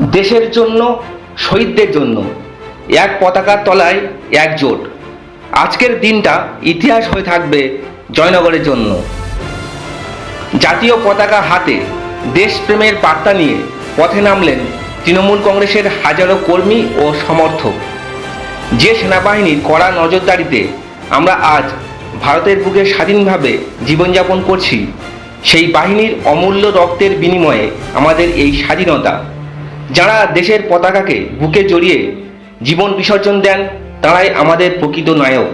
দেশের জন্য, শহীদদের জন্য। এক পতাকার তলায় একজোট আজকের দিনটা ইতিহাস হয়ে থাকবে জয়নগরের জন্য। জাতীয় পতাকা হাতে দেশপ্রেমের বার্তা নিয়ে পথে নামলেন তৃণমূল কংগ্রেসের হাজারো কর্মী ও সমর্থক। যে সেনাবাহিনীর কড়া নজরদারিতে আমরা আজ ভারতের বুকে স্বাধীনভাবে জীবনযাপন করছি, সেই বাহিনীর অমূল্য রক্তের বিনিময়ে আমাদের এই স্বাধীনতা যারা দেশের পতাকাকে বুকে জড়িয়ে জীবন বিসর্জন দেন, তারাই আমাদের প্রকৃত নায়ক।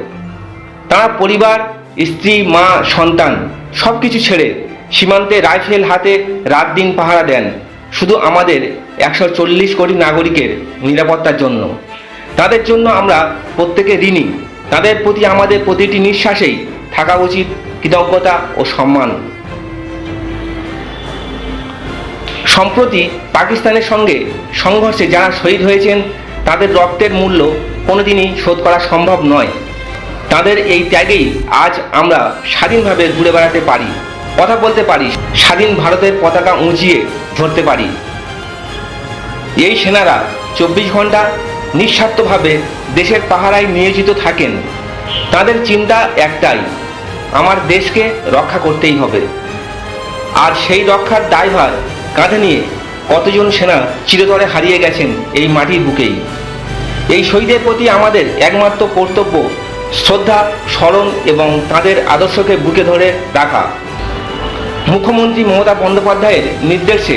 তারা পরিবার, স্ত্রী, মা, সন্তান সব কিছু ছেড়ে সীমান্তে রাইফেল হাতে রাত দিন পাহারা দেন, শুধু আমাদের একশো চল্লিশ কোটি নাগরিকের নিরাপত্তার জন্য। তাদের জন্য আমরা প্রত্যেকে ঋণী। তাদের প্রতি আমাদের প্রতিটি নিঃশ্বাসেই থাকা উচিত কৃতজ্ঞতা ও সম্মান। সম্প্রতি পাকিস্তানের সঙ্গে সংঘর্ষে যারা শহীদ হয়েছেন, তাদের রক্তের মূল্য কোনোদিনই শোধ করা সম্ভব নয়। তাদের এই ত্যাগেই আজ আমরা স্বাধীনভাবে ঘুরে বেড়াতে পারি, কথা বলতে পারি, স্বাধীন ভারতের পতাকা উঁচিয়ে ধরতে পারি। এই সেনারা চব্বিশ ঘণ্টা নিঃস্বার্থভাবে দেশের পাহারায় নিয়োজিত থাকেন। তাদের চিন্তা একটাই, আমার দেশকে রক্ষা করতেই হবে। আর সেই রক্ষার দায়ভার কাঁধে নিয়ে কতজন সেনা চিরতরে হারিয়ে গেছেন এই মাটির বুকেই? এই শহীদের প্রতি আমাদের একমাত্র কর্তব্য শ্রদ্ধা, স্মরণ এবং তাদের আদর্শকে বুকে ধরে রাখা। মুখ্যমন্ত্রী মমতা বন্দ্যোপাধ্যায়ের নির্দেশে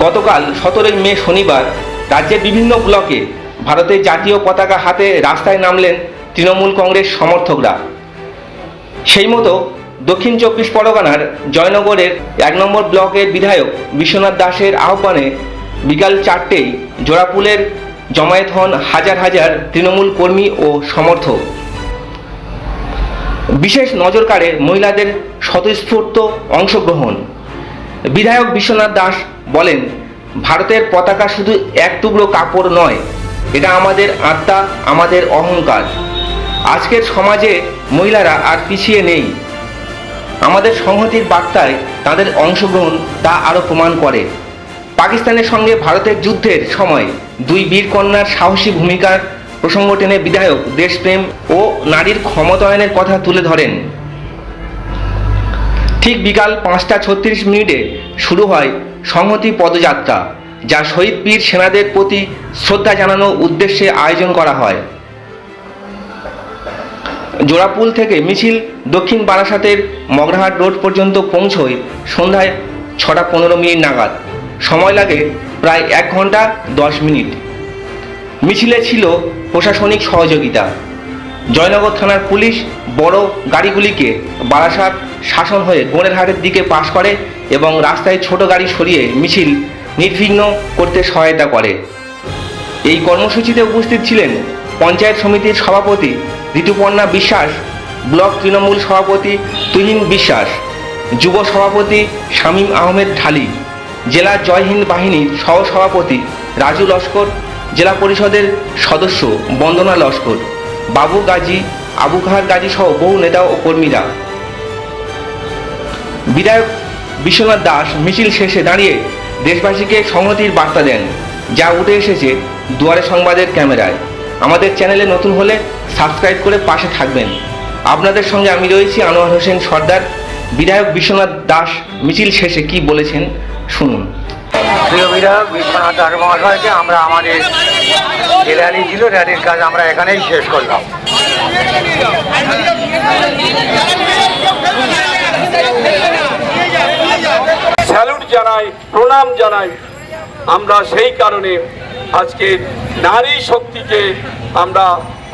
গতকাল সতেরোই মে শনিবার রাজ্যের বিভিন্ন ব্লকে ভারতের জাতীয় পতাকা হাতে রাস্তায় নামলেন তৃণমূল কংগ্রেস সমর্থকরা। সেই মতো দক্ষিণ চব্বিশ পরগনার জয়নগরের এক নম্বর ব্লকের বিধায়ক বিশ্বনাথ দাসের আহ্বানে বিকাল চারটেই জোড়াপুলের জমায়েত হন হাজার হাজার তৃণমূল কর্মী ও সমর্থক। বিশেষ নজর কাড়ে মহিলাদের স্বতঃস্ফূর্ত অংশগ্রহণ। বিধায়ক বিশ্বনাথ দাস বলেন, ভারতের পতাকা শুধু এক টুকরো কাপড় নয়, এটা আমাদের আত্মা, আমাদের অহংকার। আজকের সমাজে মহিলারা আর পিছিয়ে নেই। আমাদের সংহতির বার্তায় তাদের অংশগ্রহণ তা আরও প্রমাণ করে। পাকিস্তানের সঙ্গে ভারতের যুদ্ধের সময় দুই বীর কন্যার সাহসী ভূমিকার প্রসঙ্গ টেনে বিধায়ক দেশপ্রেম ও নারীর ক্ষমতায়নের কথা তুলে ধরেন। ঠিক বিকাল পাঁচটা ছত্রিশ মিনিটে শুরু হয় সংহতি পদযাত্রা, যা শহীদ বীর সেনাদের প্রতি শ্রদ্ধা জানানোর উদ্দেশ্যে আয়োজন করা হয়। জোড়াপুল থেকে মিছিল দক্ষিণ বারাসাতের মগরাহাট রোড পর্যন্ত পৌঁছয় সন্ধ্যায় ছটা পনেরো মিনিট নাগাদ। সময় লাগে প্রায় এক ঘণ্টা দশ মিনিট। মিছিলে ছিল প্রশাসনিক সহযোগিতা। জয়নগর থানার পুলিশ বড় গাড়িগুলিকে বারাসাত শাসন হয়ে গোড়েরহাটের দিকে পাশ করে এবং রাস্তায় ছোট গাড়ি সরিয়ে মিছিল নির্বিঘ্ন করতে সহায়তা করে। এই কর্মসূচিতে উপস্থিত ছিলেন পঞ্চায়েত সমিতির সভাপতি ঋতুপর্ণা বিশ্বাস, ব্লক তৃণমূল সভাপতি তুহিন বিশ্বাস, যুব সভাপতি শামীম আহমেদ ঢালি, জেলা জয় হিন্দ বাহিনীর সহ সভাপতি রাজু লস্কর, জেলা পরিষদের সদস্য বন্দনা লস্কর, বাবু গাজী, আবু খার গাজী সহ বহু নেতা ও কর্মীরা। বিধায়ক বিশ্বনাথ দাস মিছিল শেষে দাঁড়িয়ে দেশবাসীকে সংহতির বার্তা দেন, যা উঠে এসেছে দুয়ারে সংবাদের ক্যামেরায়। আমাদের চ্যানেলে নতুন হলে সাবস্ক্রাইব করে পাশে থাকবেন। আপনাদের সঙ্গে আমি রয়েছি আনোয়ার হোসেন সর্দার। বিধায়ক বিশ্বনাথ দাস মিছিল শেষে কি বলেছেন শুনুন। প্রিয় বিধায়ক বিশ্বনাথ দাস মহাশয়কে আমরা আমাদের যে র্যালি ছিল র্যালির কাজ আমরা এখানেই শেষ করলাম। স্যালুট জানাই প্রণাম জানাই। আমরা সেই কারণে আজকে নারী শক্তিকে আমরা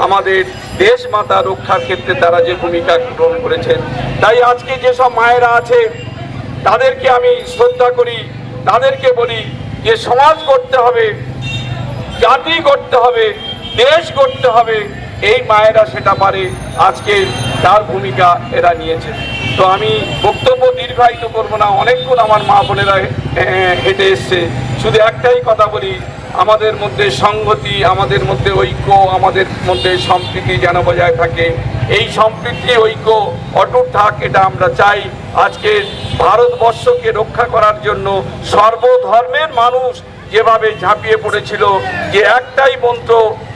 আমাদের দেশ মাতা রক্ষার ক্ষেত্রে তারা যে ভূমিকা গ্রহণ করেছেন। তাই আজকে যেসব মায়েরা আছে, তাদেরকে আমি শ্রদ্ধা করি, তাদেরকে বলি যে সমাজ করতে হবে, জাতি করতে হবে, দেশ করতে হবে, এই মায়েরা সেটা পারে, আজকে তার ভূমিকা এরা নিয়েছে। তো আমি বক্তব্য দীর্ঘায়িত করব না, অনেকক্ষণ আমার মা বোনেরা হেঁটে এসছে। শুধু একটাই কথা বলি আমাদের মধ্যে সংহতি, আমাদের মধ্যে ঐক্য, আমাদের মধ্যে সম্প্রীতি যেন বজায় থাকে। এই সম্প্রীতি, ঐক্য অটুট থাক, এটা আমরা চাই। আজকে ভারতবর্ষকে রক্ষা করার জন্য সর্বধর্মের মানুষ যেভাবে ঝাঁপিয়ে পড়েছিল, যে একটাই মন্ত্র,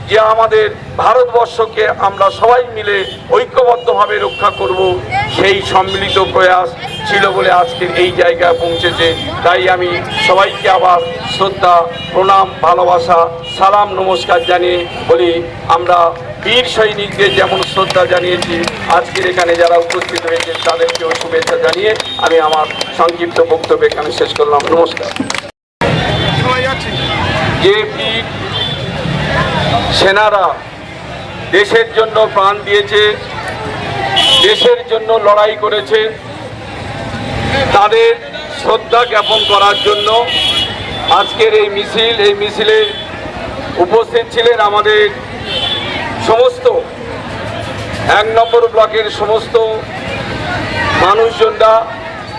যে আমাদের ভারতবর্ষকে আমরা সবাই মিলে ঐক্যবদ্ধভাবে রক্ষা করব, সেই সম্মিলিত প্রয়াস ছিল বলে আজকের এই জায়গায় পৌঁছেছে। তাই আমি সবাইকে আবার শ্রদ্ধা, প্রণাম, ভালোবাসা, সালাম, নমস্কার জানিয়ে বলি, আমরা বীর সৈনিকদের যেমন শ্রদ্ধা জানিয়েছি, আজকের এখানে যারা উপস্থিত হয়েছে তাদেরকেও শুভেচ্ছা জানিয়ে আমি আমার সংক্ষিপ্ত বক্তব্য এখানে শেষ করলাম। নমস্কার। যে বীর সেনারা দেশের জন্য প্রাণ দিয়েছে, দেশের জন্য লড়াই করেছে তাদের শ্রদ্ধা জ্ঞাপন করার জন্য আজকের এই মিছিল, এই মিছিলে উপস্থিত ছিলেন আমাদের সমস্ত এক নম্বর ব্লকের সমস্ত মানুষজনরা,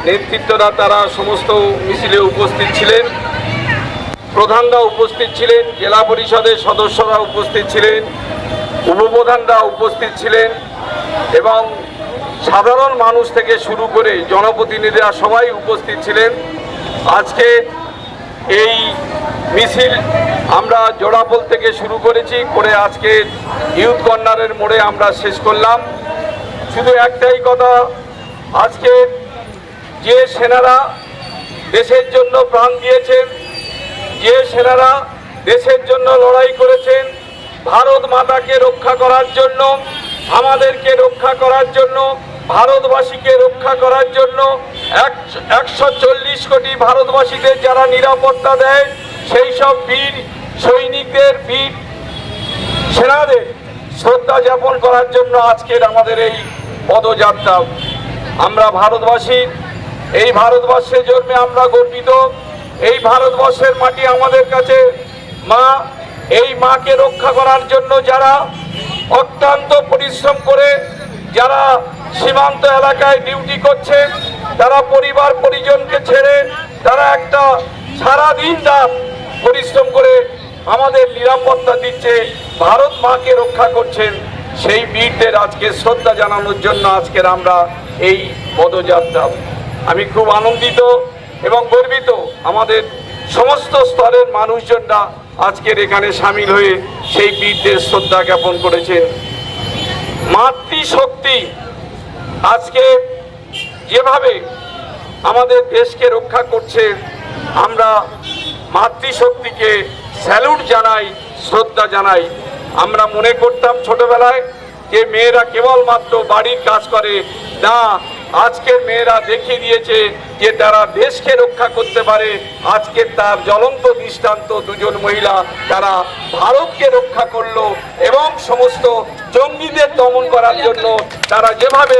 নেতৃত্বরা, তারা সমস্ত মিছিলে উপস্থিত ছিলেন। প্রধানরা উপস্থিত ছিলেন, জেলা পরিষদের সদস্যরা উপস্থিত ছিলেন, উপপ্রধানরা উপস্থিত ছিলেন এবং সাধারণ মানুষ থেকে শুরু করে জনপ্রতিনিধিরা সবাই উপস্থিত ছিলেন। আজকে এই মিছিল আমরা জোড়াপোল থেকে শুরু করেছি, করে আজকে ইউথ কর্নারের মোড়ে আমরা শেষ করলাম। শুধু একটাই কথা, আজকে যে সেনারা দেশের জন্য প্রাণ দিয়েছেন, যে সেনারা দেশের জন্য লড়াই করেছেন, ভারত মাতাকে রক্ষা করার জন্য, আমাদেরকে রক্ষা করার জন্য ভারতবাসীকে রক্ষা করার জন্য একশো চল্লিশ কোটি ভারতবাসীদের যারা নিরাপত্তা দেয়, সেই সব বীর সৈনিকদের, বীর সেনাদের শ্রদ্ধা জ্ঞাপন করার জন্য আজকের আমাদের এই পদযাত্রা। আমরা ভারতবাসী, এই ভারতবর্ষের জন্যে আমরা গর্বিত। এই ভারতবর্ষের মাটি আমাদের কাছে মা। এই মাকে রক্ষা করার জন্য যারা অত্যন্ত পরিশ্রম করে, যারা সীমান্ত এলাকায় ডিউটি করছে। তারা পরিবার, পরিজনকে ছেড়ে তারা একটা সারাদিন রাত পরিশ্রম করে আমাদের নিরাপত্তা দিচ্ছে, ভারত মাকে রক্ষা করছেন। সেই বীরদের আজকে শ্রদ্ধা জানানোর জন্য আজকের আমরা এই পদযাত্রা। আমি খুব আনন্দিত এবং গর্বিত আমাদের সমস্ত স্তরের মানুষজনরা আজকের এখানে সামিল হয়ে সেই বীরদের শ্রদ্ধা জ্ঞাপন করেছেন। মাতৃশক্তি আজকে যেভাবে আমাদের দেশকে রক্ষা করছে, আমরা মাতৃশক্তিকে স্যালুট জানাই, শ্রদ্ধা জানাই। আমরা মনে করতাম ছোটবেলায় যে মেয়েরা কেবলমাত্র বাড়ির কাজ করে। না, আজকের মেয়েরা দেখিয়ে দিয়েছে যে তারা দেশকে রক্ষা করতে পারে। আজকে তার জ্বলন্ত দৃষ্টান্ত দুজন মহিলা তারা ভারতকে রক্ষা করল এবং সমস্ত জঙ্গিদের দমন করার জন্য তারা যেভাবে